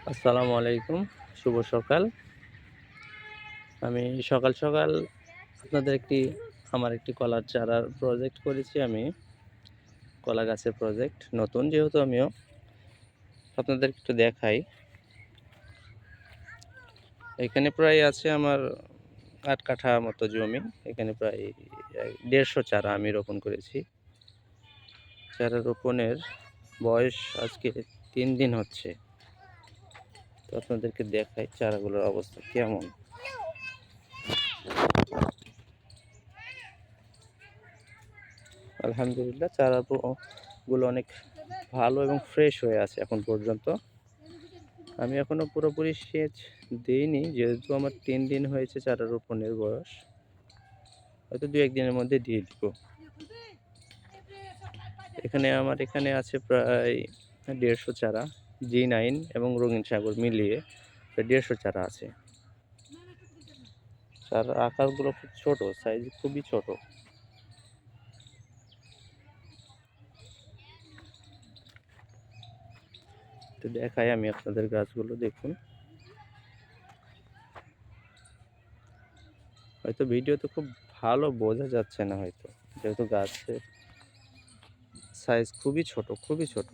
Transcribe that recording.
আসসালামু আলাইকুম, শুভ সকাল। আমি সকাল সকাল আপনাদের একটি, আমার একটি কলার চারার প্রজেক্ট করেছি আমি। কলা গাছের প্রজেক্ট নতুন যেহেতু আমিও। আপনাদের একটু দেখাই। এখানে প্রায় আছে আমার আট কাঠা মতো জমি। এখানে প্রায় দেড়শো চারা আমি রোপণ করেছি। চারা রোপণের বয়স আজকে তিন দিন হচ্ছে। তো আপনাদেরকে দেখাই চারাগুলোর অবস্থা কেমন। আলহামদুলিল্লাহ চারাগুলো অনেক ভালো এবং ফ্রেশ হয়ে আছে এখন পর্যন্ত। আমি এখনও পুরোপুরি সেচ দিইনি, যেহেতু আমার তিন দিন হয়েছে চারা রোপণের বয়স হয়তো দু একদিনের মধ্যে দিয়ে দিব। এখানে আমার এখানে আছে প্রায় দেড়শো চারা। জি নাইন এবং রঙিন সাগর মিলিয়ে দেড়শো চারা আছে। চারার আকারগুলো খুব ছোট সাইজ খুবই ছোট। তো দেখাই আমি আপনাদের গাছগুলো, দেখুন। হয়তো ভিডিওতে খুব ভালো বোঝা যাচ্ছে না হয়তো, যেহেতু গাছের সাইজ খুবই ছোট খুবই ছোট।